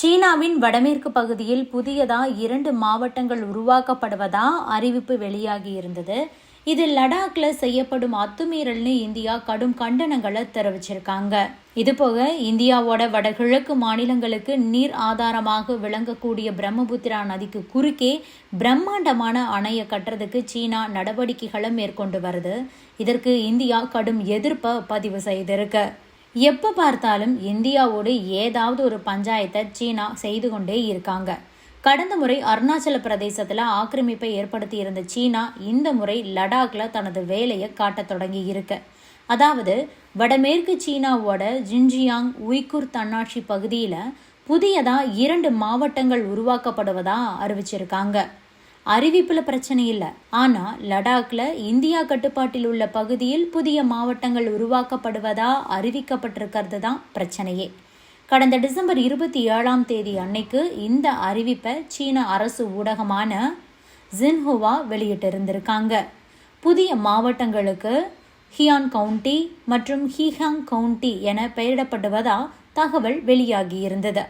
சீனாவின் வடமேற்கு பகுதியில் புதியதாக இரண்டு மாவட்டங்கள் உருவாக்கப்படுவதா அறிவிப்பு வெளியாகி இருந்தது. இது லடாக்ல செய்யப்படும் அத்துமீறல்னு இந்தியா கடும் கண்டனங்களை தெரிவிச்சிருக்காங்க. இதுபோக இந்தியாவோட வடகிழக்கு மாநிலங்களுக்கு நீர் ஆதாரமாக விளங்கக்கூடிய பிரம்மபுத்திரா நதிக்கு குறுக்கே பிரம்மாண்டமான அணையை கட்டுறதுக்கு சீனா நடவடிக்கைகளை மேற்கொண்டு வருது. இதற்கு இந்தியா கடும் எதிர்ப்பை பதிவு செய்திருக்கு. எப்போ பார்த்தாலும் இந்தியாவோடு ஏதாவது ஒரு பஞ்சாயத்தை சீனா செய்து கொண்டே இருக்காங்க. கடந்த முறை அருணாச்சல பிரதேசத்தில் ஆக்கிரமிப்பை ஏற்படுத்தி இருந்த சீனா இந்த முறை லடாக்ல தனது வேலையை காட்டத் தொடங்கி இருக்கு. அதாவது வடமேற்கு சீனாவோட ஜின்ஜியாங் உய்குர் தன்னாட்சி பகுதியில் புதியதாக இரண்டு மாவட்டங்கள் உருவாக்கப்படுவதா அறிவிச்சிருக்காங்க. அறிவிப்பில் பிரச்சனை இல்லை. ஆனால் லடாக்ல இந்தியா கட்டுப்பாட்டில் உள்ள பகுதியில் புதிய மாவட்டங்கள் உருவாக்கப்படுவதா அறிவிக்கப்பட்டிருக்கிறது தான் பிரச்சனையே. கடந்த டிசம்பர் இருபத்தி ஏழாம் தேதி அன்னைக்கு இந்த அறிவிப்பை சீன அரசு ஊடகமான ஜின்ஹுவா வெளியிட்டிருந்திருக்காங்க. புதிய மாவட்டங்களுக்கு ஹியான் கவுண்டி மற்றும் ஹீஹாங் கவுண்டி என பெயரிடப்படுவதா தகவல் வெளியாகி இருந்தது.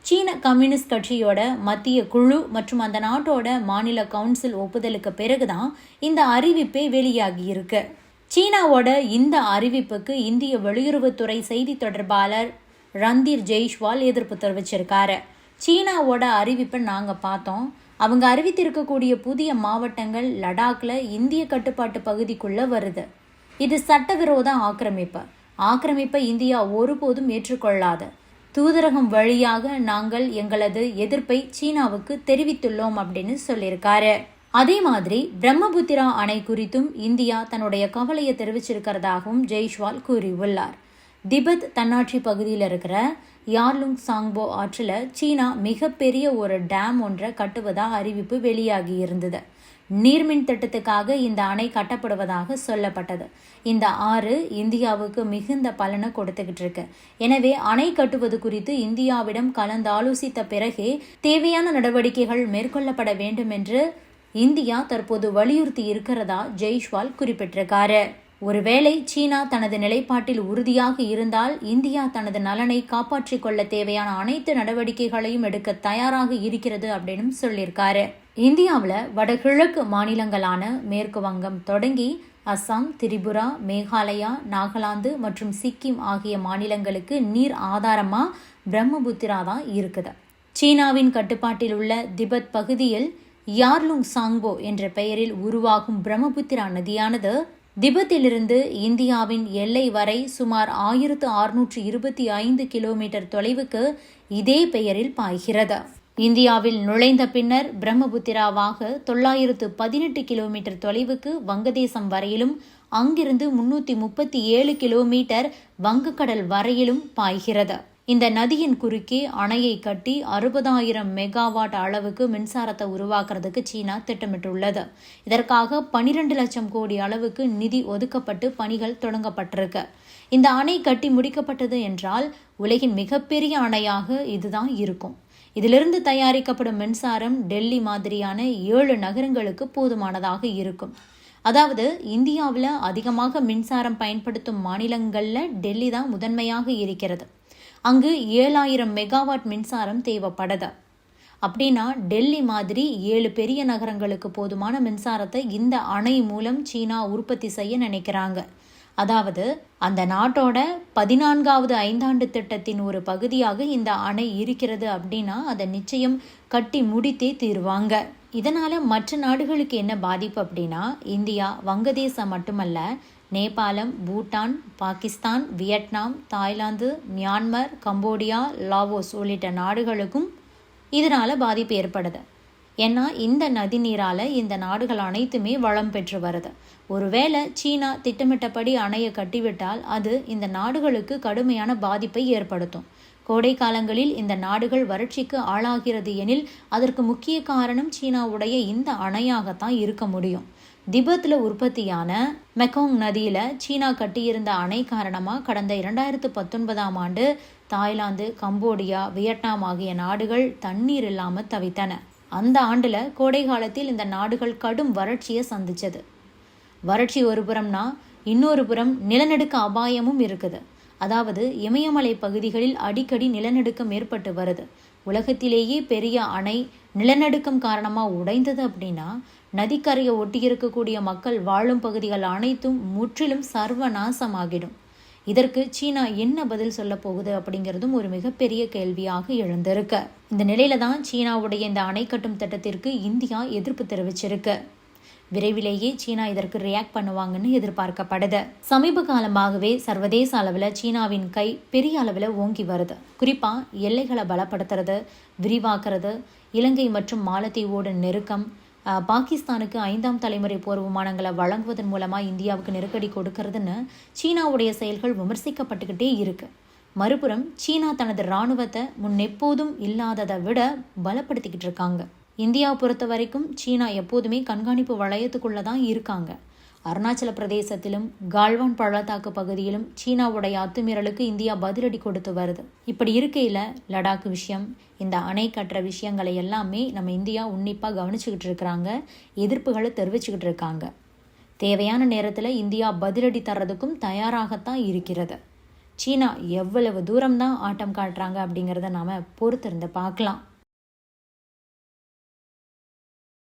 சீன கம்யூனிஸ்ட் கட்சியோட மத்திய குழு மற்றும் அந்த நாட்டோட மாநில கவுன்சில் ஒப்புதலுக்கு பிறகுதான் இந்த அறிவிப்பே வெளியாகி இருக்கு சீனாவோட இந்த அறிவிப்புக்கு இந்திய வெளியுறவுத்துறை செய்தி தொடர்பாளர் ரந்தீர் ஜெய்ஷ்வால் எதிர்ப்பு தெரிவிச்சிருக்காரு. சீனாவோட அறிவிப்பை நாங்கள் பார்த்தோம். அவங்க அறிவித்திருக்கக்கூடிய புதிய மாவட்டங்கள் லடாக்ல இந்திய கட்டுப்பாட்டு பகுதிக்குள்ள வருது. இது சட்டவிரோத ஆக்கிரமிப்பு. ஆக்கிரமிப்பை இந்தியா ஒருபோதும் ஏற்றுக்கொள்ளாது. தூதரகம் வழியாக நாங்கள் எங்களது எதிர்ப்பை சீனாவுக்கு தெரிவித்துள்ளோம் அப்படின்னு சொல்லியிருக்காரு. அதே மாதிரி பிரம்மபுத்திரா அணை குறித்தும் இந்தியா தன்னுடைய கவலையை தெரிவிச்சிருக்கிறதாகவும் ஜெய்ஷ்வால் கூறியுள்ளார். திபெத் தன்னாட்சி பகுதியில் இருக்கிற யார்லுங் சாங்போ ஆற்றில் சீனா மிகப்பெரிய ஒரு டேம் ஒன்றை கட்டுவதா அறிவிப்பு வெளியாகி இருந்தது. நீர்மின் திட்டத்துக்காக இந்த அணை கட்டப்படுவதாக சொல்லப்பட்டது. இந்த ஆறு இந்தியாவுக்கு மிகுந்த பலனை கொடுத்துக்கிட்டு இருக்கு. எனவே அணை கட்டுவது குறித்து இந்தியாவிடம் கலந்தாலோசித்த பிறகே தேவையான நடவடிக்கைகள் மேற்கொள்ளப்பட வேண்டும் என்று இந்தியா தற்போது வலியுறுத்தி இருக்கிறதா ஜெய்ஷ்வால் குறிப்பிட்டிருக்காரு. ஒருவேளை சீனா தனது நிலைப்பாட்டில் உறுதியாக இருந்தால் இந்தியா தனது நலனை காப்பாற்றிக் கொள்ள தேவையான அனைத்து நடவடிக்கைகளையும் எடுக்க தயாராக இருக்கிறது அப்படின்னு சொல்லியிருக்காரு. இந்தியாவில் வடகிழக்கு மாநிலங்களான மேற்கு வங்கம் தொடங்கி அஸ்ஸாம் திரிபுரா மேகாலயா நாகாலாந்து மற்றும் சிக்கிம் ஆகிய மாநிலங்களுக்கு நீர் ஆதாரமாக பிரம்மபுத்திரா தான் இருக்குது. சீனாவின் கட்டுப்பாட்டில் உள்ள திபெத் பகுதியில் யார்லுங் சாங்போ என்ற பெயரில் உருவாகும் பிரம்மபுத்திரா நதியானது திபெத்திலிருந்து இந்தியாவின் எல்லை வரை சுமார் ஆயிரத்து அறுநூற்று இருபத்தி ஐந்து கிலோமீட்டர் தொலைவுக்கு இதே பெயரில் பாய்கிறது. இந்தியாவில் நுழைந்த பின்னர் பிரம்மபுத்திராவாக தொள்ளாயிரத்து பதினெட்டு கிலோமீட்டர் தொலைவுக்கு வங்கதேசம் வரையிலும் அங்கிருந்து முன்னூற்றி முப்பத்தி ஏழு கிலோமீட்டர் வங்கக்கடல் வரையிலும் பாய்கிறது. இந்த நதியின் குறுக்கே அணையை கட்டி அறுபதாயிரம் மெகாவாட் அளவுக்கு மின்சாரத்தை உருவாக்குறதுக்கு சீனா திட்டமிட்டுள்ளது. இதற்காக பனிரெண்டு லட்சம் கோடி அளவுக்கு நிதி ஒதுக்கப்பட்டு பணிகள் தொடங்கப்பட்டிருக்கு. இந்த அணை கட்டி முடிக்கப்பட்டது என்றால் உலகின் மிகப்பெரிய அணையாக இதுதான் இருக்கும். இதிலிருந்து தயாரிக்கப்படும் மின்சாரம் டெல்லி மாதிரியான ஏழு நகரங்களுக்கு போதுமானதாக இருக்கும். அதாவது இந்தியாவில் அதிகமாக மின்சாரம் பயன்படுத்தும் மாநிலங்களில் டெல்லி தான் முதன்மையாக இருக்கிறது. அங்கு ஏழாயிரம் மெகாவாட் மின்சாரம் தேவைப்படுது. அப்படின்னா டெல்லி மாதிரி ஏழு பெரிய நகரங்களுக்கு போதுமான மின்சாரத்தை இந்த அணை மூலம் சீனா உற்பத்தி செய்ய நினைக்கிறாங்க. அதாவது அந்த நாட்டோட பதினான்காவது ஐந்தாண்டு திட்டத்தின் ஒரு பகுதியாக இந்த அணை இருக்கிறது அப்படின்னா அதை நிச்சயம் கட்டி முடித்தே தீருவாங்க. இதனால் மற்ற நாடுகளுக்கு என்ன பாதிப்பு அப்படின்னா இந்தியா வங்கதேசம் மட்டுமல்ல நேபாளம் Bhutan Pakistan Vietnam Thailand Myanmar Cambodia Laos உள்ளிட்ட நாடுகளுக்கும் இதனால் பாதிப்பு ஏற்படுது. ஏன்னா இந்த நதி நீரால் இந்த நாடுகள் அனைத்துமே வளம் பெற்று வருது. ஒருவேளை சீனா திட்டமிட்டபடி அணையை கட்டிவிட்டால் அது இந்த நாடுகளுக்கு கடுமையான பாதிப்பை ஏற்படுத்தும். கோடை காலங்களில் இந்த நாடுகள் வறட்சிக்கு ஆளாகிறது எனில் அதற்கு முக்கிய காரணம் சீனாவுடைய இந்த அணையாகத்தான் இருக்க முடியும். திபெத்தில் உற்பத்தியான மெக்கோங் நதியில் சீனா கட்டியிருந்த அணை காரணமாக கடந்த இரண்டாயிரத்து பத்தொன்பதாம் ஆண்டு தாய்லாந்து கம்போடியா வியட்நாம் ஆகிய நாடுகள் தண்ணீர் இல்லாமல் தவித்தன. அந்த ஆண்டில் கோடை காலத்தில் இந்த நாடுகள் கடும் வறட்சியை சந்தித்தது வறட்சி ஒரு புறம்னா இன்னொரு புறம் நிலநடுக்க அபாயமும் இருக்குது. அதாவது இமயமலை பகுதிகளில் அடிக்கடி நிலநடுக்கம் ஏற்பட்டு வருது. உலகத்திலேயே பெரிய அணை நிலநடுக்கம் காரணமாக உடைந்தது அப்படின்னா நதிக்கரையை ஒட்டியிருக்கக்கூடிய மக்கள் வாழும் பகுதிகள் அனைத்தும் முற்றிலும் சர்வநாசமாகிடும். இதற்கு சீனா என்ன பதில் சொல்ல போகுது அப்படிங்கிறதும் ஒரு மிகப்பெரிய கேள்வியாக எழுந்திருக்கு. இந்த நிலையில தான் சீனாவுடைய இந்த அணை கட்டும் திட்டத்திற்கு இந்தியா எதிர்ப்பு தெரிவிச்சிருக்கு. விரைவிலேயே சீனா இதற்கு ரியாக்ட் பண்ணுவாங்கன்னு எதிர்பார்க்கப்படுது. சமீப காலமாகவே சர்வதேச அளவில் சீனாவின் கை பெரிய அளவில் ஓங்கி வருது. குறிப்பாக எல்லைகளை பலப்படுத்துறது விரிவாக்குறது இலங்கை மற்றும் மாலத்தீவோட நெருக்கம் பாகிஸ்தானுக்கு ஐந்தாம் தலைமுறை போர் விமானங்களை வழங்குவதன் மூலமாக இந்தியாவுக்கு நெருக்கடி கொடுக்கறதுன்னு சீனாவுடைய செயல்கள் விமர்சிக்கப்பட்டுக்கிட்டே இருக்கு. மறுபுறம் சீனா தனது இராணுவத்தை முன்னெப்போதும் இல்லாததை விட பலப்படுத்திக்கிட்டு இருக்காங்க. இந்தியாவை பொறுத்த வரைக்கும் சீனா எப்போதுமே கண்காணிப்பு வளையத்துக்குள்ளே தான் இருக்காங்க. அருணாச்சல பிரதேசத்திலும் கால்வான் பள்ளத்தாக்கு பகுதியிலும் சீனாவுடைய அத்துமீறலுக்கு இந்தியா பதிலடி கொடுத்து வருது. இப்படி இருக்கையில் லடாக் விஷயம் இந்த அணை கட்டுற விஷயங்களை எல்லாமே நம்ம இந்தியா உன்னிப்பாக கவனிச்சுக்கிட்டு இருக்கிறாங்க எதிர்ப்புகளை தெரிவிச்சுக்கிட்டு இருக்காங்க. தேவையான நேரத்தில் இந்தியா பதிலடி தர்றதுக்கும் தயாராகத்தான் இருக்கிறது. சீனா எவ்வளவு தூரம்தான் ஆட்டம் காட்டுறாங்க அப்படிங்கிறத நாம் பொறுத்திருந்து பார்க்கலாம்.